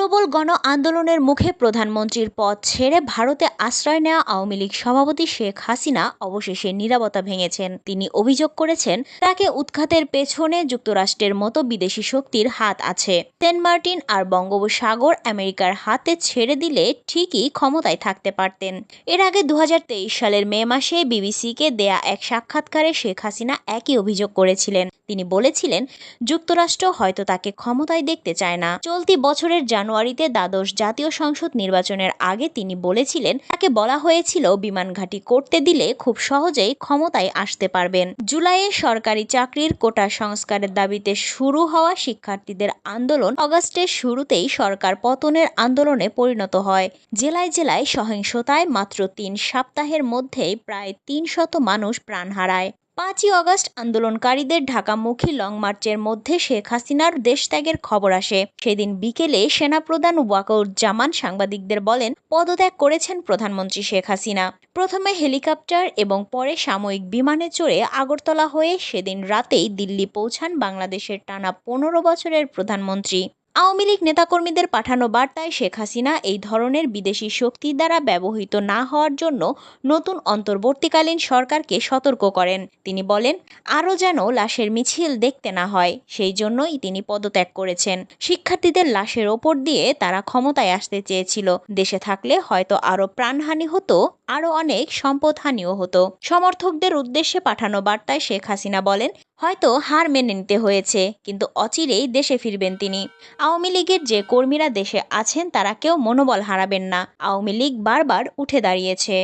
প্রবল গণ আন্দোলনের মুখে প্রধানমন্ত্রীর পদ ছেড়ে ভারতে আশ্রয় নেওয়া আওয়ামী লীগ সভাপতি শেখ হাসিনা অবশেষে নিরাপত্তা ভেঙেছেন। তিনি অভিযোগ করেছেন, তাকে উৎখাতের পেছনে যুক্তরাষ্ট্রের মতো বিদেশি শক্তির হাত আছে। সেন্ট মার্টিন আর বঙ্গোপসাগর আমেরিকার হাতে ছেড়ে দিলে ঠিকই ক্ষমতায় থাকতে পারতেন। এর আগে দু হাজার তেইশ সালের মে মাসে বিবিসিকে দেয়া এক সাক্ষাৎকারে শেখ হাসিনা একই অভিযোগ করেছিলেন। তিনি বলেছিলেন, যুক্তরাষ্ট্র হয়তো তাকে ক্ষমতায় দেখতে চায় না। চলতি বছরের জানুয়ারিতে দ্বাদশ জাতীয় সংসদ নির্বাচনের আগে তিনি বলেছিলেন, তাকে বলা হয়েছিল বিমান ঘাঁটি করতে দিলে খুব সহজেই ক্ষমতায় আসতে পারবেন। জুলাইয়ে সরকারি চাকরির কোটা সংস্কারের দাবিতে শুরু হওয়া শিক্ষার্থীদের আন্দোলন অগস্টের শুরুতেই সরকার পতনের আন্দোলনে পরিণত হয়। জেলায় জেলায় সহিংসতায় মাত্র তিন সপ্তাহের মধ্যেই প্রায় তিন শত মানুষ প্রাণ হারায়। পাঁচই অগস্ট আন্দোলনকারীদের ঢাকামুখী লং মার্চের মধ্যে শেখ হাসিনার দেশত্যাগের খবর আসে। সেদিন বিকেলে সেনাপ্রধান ওয়াকউজ্জামান সাংবাদিকদের বলেন, পদত্যাগ করেছেন প্রধানমন্ত্রী শেখ হাসিনা। প্রথমে হেলিকপ্টার এবং পরে সাময়িক বিমানে চড়ে আগরতলা হয়ে সেদিন রাতেই দিল্লি পৌঁছান বাংলাদেশের টানা পনেরো বছরের প্রধানমন্ত্রী। আওয়ামী লীগ নেতাকর্মীদের পাঠানো বার্তায় শেখ হাসিনা এই ধরনের বিদেশি শক্তি দ্বারা ব্যবহৃত না হওয়ার জন্য নতুন অন্তর্বর্তীকালীন সরকারকে সতর্ক করেন। তিনি বলেন, আরও যেন লাশের মিছিল দেখতে না হয়, সেই জন্যই তিনি পদত্যাগ করেছেন। শিক্ষার্থীদের লাশের ওপর দিয়ে তারা ক্ষমতায় আসতে চেয়েছিল। দেশে থাকলে হয়তো আরও প্রাণহানি হতো, আরও অনেক সম্পদহানিও হতো। সমর্থকদের উদ্দেশ্যে পাঠানো বার্তায় শেখ হাসিনা বলেন হয়তো হার মেনে নিতে হয়েছে, কিন্তু অচিরেই দেশে ফিরবেন তিনি। আওয়ামী লীগের যে কর্মীরা দেশে আছেন, তারা কেউ মনোবল হারাবেন না। আওয়ামী লীগ বারবার উঠে দাঁড়িয়েছে।